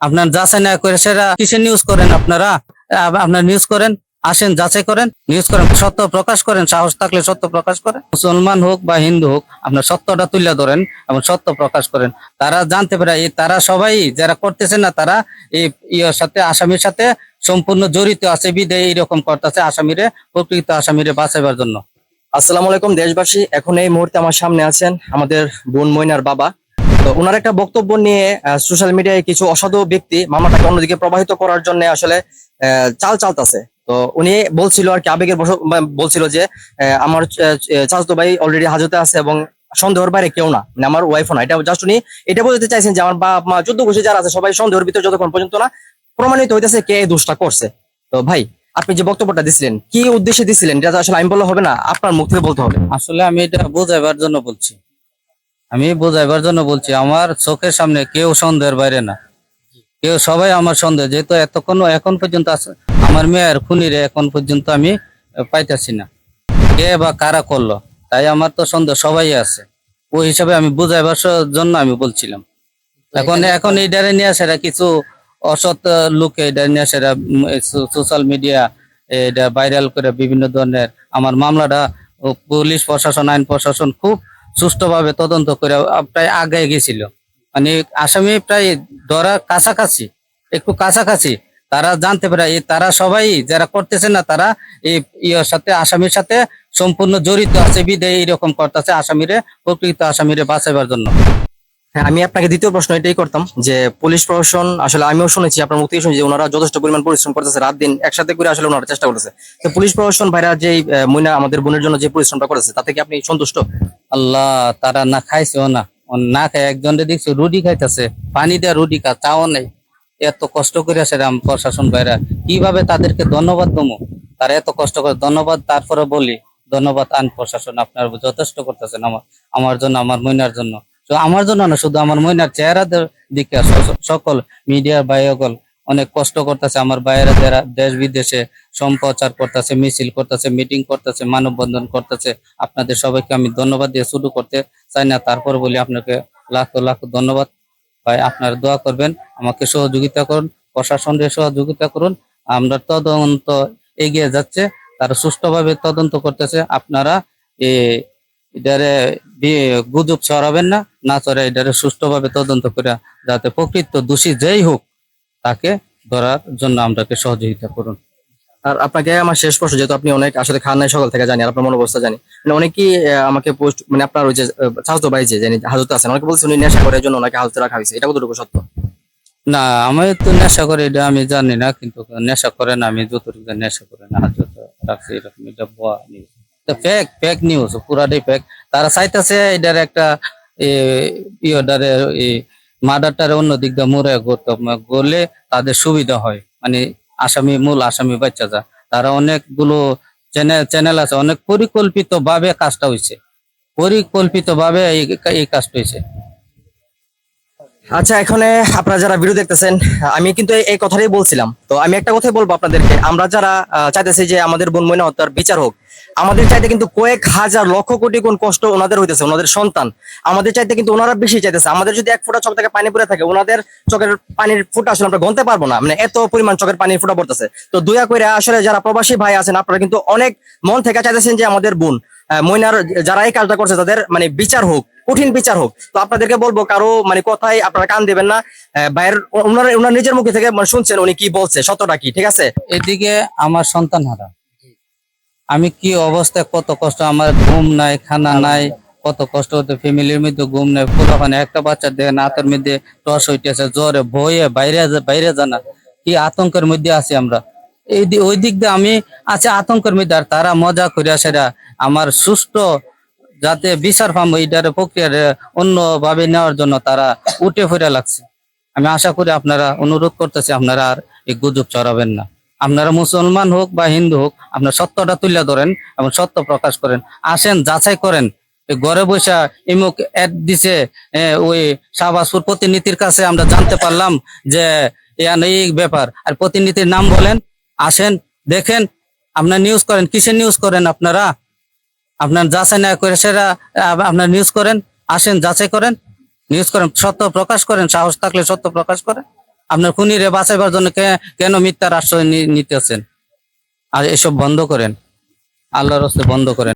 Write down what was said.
আপনার যাচাই না করে সেটা কিসে নিউজ করেন আপনারা? আপনার নিউজ করেন, আসেন, যাচাই করেন নিউজ করেন, সত্য প্রকাশ করেন, সাহস থাকলে সত্য প্রকাশ করেন। মুসলমান হোক বা হিন্দু হোক, আপনার সত্যটা তুলে ধরেন এবং সত্য প্রকাশ করেন। তারা জানতে পারে, এই তারা সবাই যারা করতেছে না, তারা এই ইয়ের সাথে, আসামির সাথে সম্পূর্ণ জড়িত আছে বিদে এইরকম করতেছে আসামিরে, প্রকৃত আসামিরে বাঁচাইবার জন্য। আসসালামু আলাইকুম, দেশবাসী। এখন এই মুহূর্তে আমার সামনে আছেন আমাদের বোন মইনার বাবা। তো ওনার একটা বক্তব্য নিয়ে সোশ্যাল মিডিয়ায় কিছু অসাধু ব্যক্তি মামলাটাকে অন্যদিকে প্রবাহিত করার জন্য আসলে চাল চালতাছে। তো উনি বলছিল আর কি, আবেগের বলছিল যে আমার চাচাতো ভাই অলরেডি হাজতে আছে এবং সন্দেহের বাইরে কেউ না মানে আমার ওয়াইফও না। এটা জাস্ট উনি, এটা বলতে চাইছেন যে আমার বাপ, মা চোদ্দ বছর যারা আছে, সবাই সন্দেহের ভিতরে যতক্ষণ পর্যন্ত না প্রমাণিত হইতেছে কে দোষটা করছে। তো ভাই, আপনি যে বক্তব্যটা দিছিলেন, কি উদ্দেশ্যে দিছিলেন? এটা আসলে আমি বললে হবে না, আপনার মুখ থেকে বলতে হবে। আসলে আমি এটা বোঝাইবার জন্য বলছি। আমি বোঝাইবার জন্য বলছি, আমার চোখের সামনে কেউ সন্দেহের বাইরে না। কেউ সবাই আমার সন্দেহ, যেহেতু এতক্ষণ, এখন পর্যন্ত আছে, আমার মেয়ের খুনিরে এখন পর্যন্ত আমি পাইতাছি না। কে বা কারা করল, তাই আমার তো সন্দেহ সবাই আছে। ওই হিসাবে আমি বুঝাইবার জন্য আমি বলছিলাম। এখন এখন এই ডারে নিয়ে সেটা কিছু অসৎ লোক ডারে নিয়ে সেটা সোশ্যাল মিডিয়া এটা ভাইরাল করে বিভিন্ন ধরনের, আমার মামলাটা পুলিশ প্রশাসন, আইন প্রশাসন খুব সুষ্ঠুভাবে তদন্ত করে প্রায় আগে গেছিল। মানে আসামি প্রায় ধরা কাছাকাছি, একটু কাছাকাছি। তারা জানতে পারে তারা সবাই যারা করতেছে না, তারা এই সাথে, আসামির সাথে সম্পূর্ণ জড়িত আছে বিদে এইরকম করতেছে আসামিরে, প্রকৃত আসামিরে বাঁচাবার জন্য। হ্যাঁ আমি আপনাকে দ্বিতীয় প্রশ্ন এটাই করতাম যে পুলিশ প্রশাসন, আসলে আমিও শুনেছি, আপনার মুখ শুনেছি যে ওনারা যথেষ্ট পরিমাণ পরিশ্রম করতেছে, রাত দিন একসাথে করে আসলে ওনারা চেষ্টা করতেছে। তো পুলিশ প্রশাসন ভাইরা যে মইনা আমাদের বোনের জন্য যে পরিশ্রমটা করেছে, তাতে কি আপনি সন্তুষ্ট? আল্লাহ, তারা না খাইছেও না। না খায়, একজন দেখছি, রুটি খাইতেছে, পানি দেওয়া রুটি খা তাও নেই। এত কষ্ট করে আসে রাম প্রশাসন ভাইরা। কীভাবে তাদেরকে ধন্যবাদ দমো? তারা এত কষ্ট করে, ধন্যবাদ তারপরে বলি, ধন্যবাদ আন প্রশাসন, আপনার যথেষ্ট করতেছেন আমার আমার জন্য, আমার মইনার জন্য। আমার জন্য না, শুধু আমার মইনার চেহারাদের দিকে সকল মিডিয়ার ভাইসকল অনেক কষ্ট করতেছে। আমার বাইরে যারা দেশ বিদেশে সম্প্রচার করতেছে, মিছিল করতেছে মিটিং করতেছে, মানববন্ধন করতেছে, আপনাদের সবাইকে আমি ধন্যবাদ দিয়ে শুরু করতে চাই না, তারপর বলি আপনাকে লাখ লাখ ধন্যবাদ। ভাই, আপনারা দোয়া করবেন, আমাকে সহযোগিতা করুন প্রশাসনের সহযোগিতা করুন। আমরা তদন্ত এগিয়ে যাচ্ছে, তারা সুষ্ঠুভাবে তদন্ত করতেছে। আপনারা এটারে গুজব ছড়াবেন না না ছড়া এটারে সুষ্ঠুভাবে তদন্ত করে যাতে প্রকৃত দোষী যেই হোক তাকে ধরার জন্য আমরাকে সহযোগিতা করুন। আর আপনাকে আমার শেষ প্রশ্ন যেহেতু আপনি অনেক আসলে খান নাই সকাল থেকে জানি আপনার মনোবস্থা জানি। মানে অনেকেই আমাকে পোস্ট মানে আপনার ওই যে চাচাতো ভাই যে জানি হাজতে আছেন অনেকে বলছে উনি নেশা করার জন্য ওনাকে হাজতে রাখা হয়েছে। এটা কতটুকু সত্য? না আমি তো নেশা করে এটা আমি জানি না কিন্তু নেশা করে না আমি যতটুকু নেশা করে না যত রাখছি এরকম এটা নিউজ ফেক ফেক নিউজ পুরাটাই ফেক তারা চাইতেছে এটার একটা ইয়েটারে মার্ডারটারে অন্য দিক দিয়ে মোড়ে করতে গড়লে তাদের সুবিধা হয়। মানে আসামি, মূল আসামি বাচ্চা যা। তারা অনেকগুলো চ্যানেল চ্যানেল আছে। অনেক পরিকল্পিত ভাবে কাজটা হয়েছে পরিকল্পিত ভাবে এই এই কাজটা হয়েছে আচ্ছা এখানে আপনারা যারা ভিডিও দেখতেছেন, আমি কিন্তু এই- কথাটাই বলছিলাম। তো আমি একটা কথাই বলব আপনাদেরকে। আমরা যারা চাইতেছি যে আমাদের বোন ময়না হত্যার বিচার হোক, আমাদের চাইতে কিন্তু কয়েক হাজার লক্ষ কোটি গুণ কষ্ট ওনাদের হইতেছে, ওনাদের সন্তান। আমাদের চাইতে কিন্তু ওনারা বেশি চাইতেছে। আমাদের যদি এক ফোঁটা চোখ থেকে পানি পড়ে থাকে, ওনাদের চোখের পানির ফুটা আসলে আমরা গনতে পারব না। মানে এত পরিমাণ চোখের পানির ফুটা পড়তেছে। তো দুয়া করে আসলে যারা প্রবাসী ভাই আছেন, আপনারা কিন্তু অনেক মন থেকে চাইতেছেন যে আমাদের বোন। আহ, ময়নার যারা এই কাজটা করছে তাদের মানে বিচার হোক কঠিন বিচার হোক। তো আপনাদেরকে বলব কারও মানে কথাই আপনারা কান দেবেন না। ভাইয়ের ওনার ওনার নিজের মুখে থেকে মানে শুনছেন উনি কি বলছে সত্যটা কি ঠিক আছে? এদিকে আমার সন্তান হারা। আমি কি অবস্থায় কত কষ্ট আমার ঘুম নাই খানা নাই কত কষ্ট হতে ফ্যামিলির মধ্যে ঘুম নাই পুরোখানে একটা বাচ্চা দেখেন হাতের মধ্যে টস হইতেছে জ্বরে ভয়ে বাইরে বাইরে জানা কি আতঙ্কের মধ্যে আছি আমরা। ওই দিক দিয়ে আমি আছে আতঙ্কের মধ্যে তারা মজা করিয়া সেটা আমার সুস্থ যাতে বিচার পাবো এইটার প্রক্রিয়ার অন্য ভাবে নেওয়ার জন্য তারা উঠে ফিরে লাগছে। আমি আশা করি আপনারা অনুরোধ করতেছি, আপনারা আর এই গুজব চড়াবেন না। আপনারা মুসলমান হোক বা হিন্দু হোক, আপনার সত্যটা তুলে ধরেন এবং সত্য প্রকাশ করেন। আসেন, যাচাই করেন। ঘরে বসে ইমুক অ্যাড দিছে ওই শাহবাজপুর প্রতিনিধির কাছে আমরা জানতে পারলাম যে এই ব্যাপার। আর প্রতিনিধির নাম বলেন আসেন, দেখেন, আপনার নিউজ করেন। কিসের নিউজ করেন আপনারা? আপনার যাচাই না করে সেরা আপনার নিউজ করেন। আসেন, যাচাই করেন। নিউজ করেন, সত্য প্রকাশ করেন, সাহস থাকলে সত্য প্রকাশ করেন। আপনার খুনিরে বাঁচাইবার জন্য কেন মিথ্যার আশ্রয় নিতেছেন? আর এসব বন্ধ করেন। আল্লাহর বন্ধ করেন।